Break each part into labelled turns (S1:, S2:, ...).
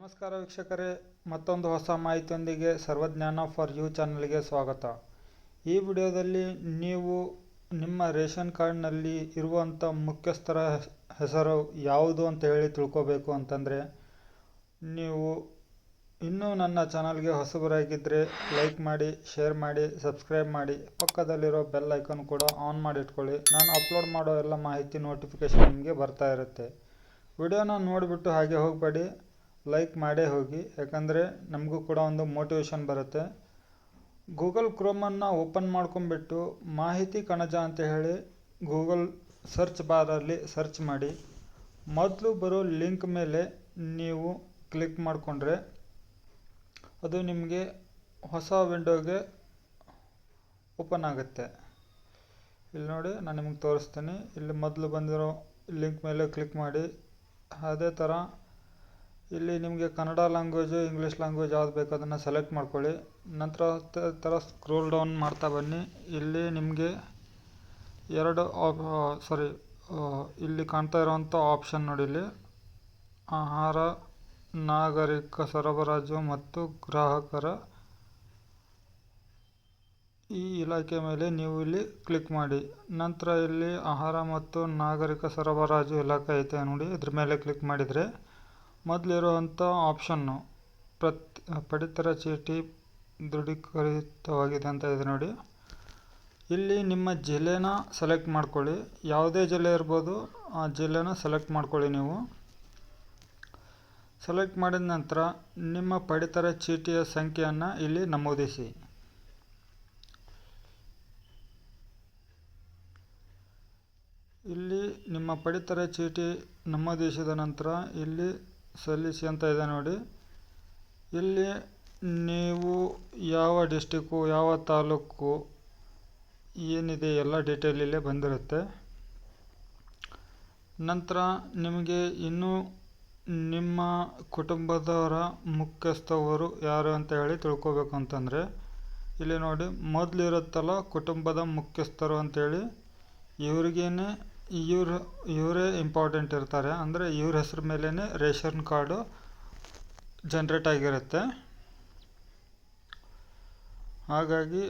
S1: ನಮಸ್ಕಾರ ವೀಕ್ಷಕರೇ, ಮತ್ತೊಂದು ಹೊಸ ಮಾಹಿತಿಯೊಂದಿಗೆ ಸರ್ವಜ್ಞಾನ ಫಾರ್ ಯು ಚಾನಲ್ಗೆ ಸ್ವಾಗತ. ಈ ವಿಡಿಯೋದಲ್ಲಿ ನೀವು ನಿಮ್ಮ ರೇಷನ್ ಕಾರ್ಡ್ನಲ್ಲಿ ಇರುವಂಥ ಮುಖ್ಯಸ್ಥರ ಹೆಸ್- ಹೆಸರು ಯಾವುದು ಅಂತ ಹೇಳಿ ತಿಳ್ಕೋಬೇಕು ಅಂತಂದರೆ, ನೀವು ಇನ್ನೂ ನನ್ನ ಚಾನಲ್ಗೆ ಹೊಸಬರಾಗಿದ್ದರೆ ಲೈಕ್ ಮಾಡಿ, ಶೇರ್ ಮಾಡಿ, ಸಬ್ಸ್ಕ್ರೈಬ್ ಮಾಡಿ, ಪಕ್ಕದಲ್ಲಿರೋ ಬೆಲ್ ಐಕಾನ್ ಕೂಡ ಆನ್ ಮಾಡಿ ಇಟ್ಕೊಳ್ಳಿ. ನಾನು ಅಪ್ಲೋಡ್ ಮಾಡೋ ಎಲ್ಲ ಮಾಹಿತಿ ನೋಟಿಫಿಕೇಷನ್ ನಿಮಗೆ ಬರ್ತಾ ಇರುತ್ತೆ. ವಿಡಿಯೋನ ನೋಡಿಬಿಟ್ಟು ಹಾಗೆ ಹೋಗಬೇಡಿ. ಲೈಕ್ ಮಾಡೇ ಹೋಗಿ. ಯಾಕಂದರೆ ನಮಗೂ ಕೂಡ ಒಂದು ಮೋಟಿವೇಶನ್ ಬರುತ್ತೆ. ಗೂಗಲ್ ಕ್ರೋಮನ್ನು ಓಪನ್ ಮಾಡ್ಕೊಂಬಿಟ್ಟು ಮಾಹಿತಿ ಕಣಜ ಅಂತ ಹೇಳಿ ಗೂಗಲ್ ಸರ್ಚ್ ಬಾರಲ್ಲಿ ಸರ್ಚ್ ಮಾಡಿ. ಮೊದಲು ಬರೋ ಲಿಂಕ್ ಮೇಲೆ ನೀವು ಕ್ಲಿಕ್ ಮಾಡಿಕೊಂಡ್ರೆ ಅದು ನಿಮಗೆ ಹೊಸ ವಿಂಡೋಗೆ ಓಪನ್ ಆಗುತ್ತೆ. ಇಲ್ಲಿ ನೋಡಿ, ನಾನು ನಿಮಗೆ ತೋರಿಸ್ತೀನಿ. ಇಲ್ಲಿ ಮೊದಲು ಬಂದಿರೋ ಲಿಂಕ್ ಮೇಲೆ ಕ್ಲಿಕ್ ಮಾಡಿ. ಅದೇ ಥರ ಇಲ್ಲಿ ನಿಮಗೆ ಕನ್ನಡ ಲ್ಯಾಂಗ್ವೇಜು ಇಂಗ್ಲೀಷ್ ಲ್ಯಾಂಗ್ವೇಜ್ ಯಾವ್ದು ಬೇಕು ಅದನ್ನು ಸೆಲೆಕ್ಟ್ ಮಾಡ್ಕೊಳ್ಳಿ. ನಂತರ ಥರ ಸ್ಕ್ರೋಲ್ ಡೌನ್ ಮಾಡ್ತಾ ಬನ್ನಿ. ಇಲ್ಲಿ ನಿಮಗೆ ಎರಡು ಆಪ್ ಸಾರಿ ಇಲ್ಲಿ ಕಾಣ್ತಾ ಇರೋವಂಥ ಆಪ್ಷನ್ ನೋಡಿ ಇಲ್ಲಿ. ಆಹಾರ, ನಾಗರಿಕ ಸರಬರಾಜು ಮತ್ತು ಗ್ರಾಹಕರ ಈ ಇಲಾಖೆ ಮೇಲೆ ನೀವು ಇಲ್ಲಿ ಕ್ಲಿಕ್ ಮಾಡಿ. ನಂತರ ಇಲ್ಲಿ ಆಹಾರ ಮತ್ತು ನಾಗರಿಕ ಸರಬರಾಜು ಇಲಾಖೆ ಐತೆ ನೋಡಿ, ಇದ್ರ ಮೇಲೆ ಕ್ಲಿಕ್ ಮಾಡಿದರೆ ಮೊದಲಿರುವಂಥ ಆಪ್ಷನ್ನು ಪ್ರತ್ ಪಡಿತರ ಚೀಟಿ ದೃಢೀಕರಿತವಾಗಿದೆ ಅಂತ ಇದೆ ನೋಡಿ. ಇಲ್ಲಿ ನಿಮ್ಮ ಜಿಲ್ಲೆನ ಸೆಲೆಕ್ಟ್ ಮಾಡ್ಕೊಳ್ಳಿ. ಯಾವುದೇ ಜಿಲ್ಲೆ ಇರ್ಬೋದು, ಆ ಜಿಲ್ಲೆನ ಸೆಲೆಕ್ಟ್ ಮಾಡ್ಕೊಳ್ಳಿ ನೀವು. ಸೆಲೆಕ್ಟ್ ಮಾಡಿದ ನಂತರ ನಿಮ್ಮ ಪಡಿತರ ಚೀಟಿಯ ಸಂಖ್ಯೆಯನ್ನು ಇಲ್ಲಿ ನಮೂದಿಸಿ. ಇಲ್ಲಿ ನಿಮ್ಮ ಪಡಿತರ ಚೀಟಿ ನಮೂದಿಸಿದ ನಂತರ ಇಲ್ಲಿ ಸಲ್ಲಿಸಿ ಅಂತ ಇದೆ ನೋಡಿ. ಇಲ್ಲಿ ನೀವು ಯಾವ ಡಿಸ್ಟಿಕ್ಕು ಯಾವ ತಾಲೂಕು ಏನಿದೆ ಎಲ್ಲ ಡೀಟೇಲ್ ಇಲ್ಲೇ ಬಂದಿರುತ್ತೆ. ನಂತರ ನಿಮಗೆ ಇನ್ನೂ ನಿಮ್ಮ ಕುಟುಂಬದವರ ಮುಖ್ಯಸ್ಥವರು ಯಾರು ಅಂತ ಹೇಳಿ ತಿಳ್ಕೊಬೇಕು ಅಂತಂದರೆ, ಇಲ್ಲಿ ನೋಡಿ ಮೊದಲಿರುತ್ತಲ್ಲ ಕುಟುಂಬದ ಮುಖ್ಯಸ್ಥರು ಅಂತೇಳಿ ಇವ್ರಿಗೇನೆ ಇವ್ರು, ಇವರೇ ಇಂಪಾರ್ಟೆಂಟ್ ಇರ್ತಾರೆ. ಅಂದರೆ ಇವ್ರ ಹೆಸರು ಮೇಲೇ ರೇಷನ್ ಕಾರ್ಡು ಜನ್ರೇಟ್ ಆಗಿರುತ್ತೆ. ಹಾಗಾಗಿ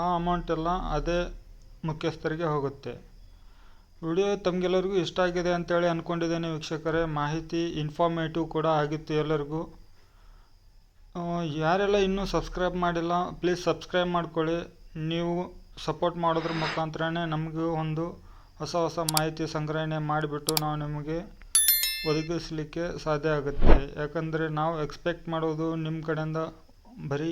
S1: ಆ ಅಮೌಂಟ್ ಎಲ್ಲ ಅದೇ ಮುಖ್ಯಸ್ಥರಿಗೆ ಹೋಗುತ್ತೆ. ವಿಡಿಯೋ ತಮಗೆಲ್ಲರಿಗೂ ಇಷ್ಟ ಆಗಿದೆ ಅಂತೇಳಿ ಅಂದ್ಕೊಂಡಿದ್ದೇನೆ ವೀಕ್ಷಕರೇ. ಮಾಹಿತಿ ಇನ್ಫಾರ್ಮೇಟಿವ್ ಕೂಡ ಆಗಿತ್ತು ಎಲ್ಲರಿಗೂ. ಯಾರೆಲ್ಲ ಇನ್ನೂ ಸಬ್ಸ್ಕ್ರೈಬ್ ಮಾಡಿಲ್ಲ ಪ್ಲೀಸ್ ಸಬ್ಸ್ಕ್ರೈಬ್ ಮಾಡ್ಕೊಳ್ಳಿ. ನೀವು ಸಪೋರ್ಟ್ ಮಾಡೋದ್ರ ಮುಖಾಂತರನೇ ನಮಗೂ ಒಂದು ಹೊಸ ಹೊಸ ಮಾಹಿತಿ ಸಂಗ್ರಹಣೆ ಮಾಡಿಬಿಟ್ಟು ನಾವು ನಿಮಗೆ ಒದಗಿಸಲಿಕ್ಕೆ ಸಾಧ್ಯ ಆಗುತ್ತೆ. ಯಾಕಂದರೆ ನಾವು ಎಕ್ಸ್ಪೆಕ್ಟ್ ಮಾಡೋದು ನಿಮ್ಮ ಕಡೆಯಿಂದ ಬರೀ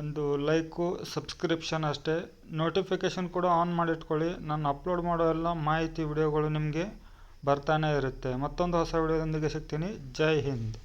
S1: ಒಂದು ಲೈಕು ಸಬ್ಸ್ಕ್ರಿಪ್ಷನ್ ಅಷ್ಟೇ. ನೋಟಿಫಿಕೇಷನ್ ಕೂಡ ಆನ್ ಮಾಡಿಟ್ಕೊಳ್ಳಿ. ನಾನು ಅಪ್ಲೋಡ್ ಮಾಡೋ ಎಲ್ಲ ಮಾಹಿತಿ ವಿಡಿಯೋಗಳು ನಿಮಗೆ ಬರ್ತಾನೆ ಇರುತ್ತೆ. ಮತ್ತೊಂದು ಹೊಸ ವಿಡಿಯೋದೊಂದಿಗೆ ಸಿಗ್ತೀನಿ. ಜೈ ಹಿಂದ್.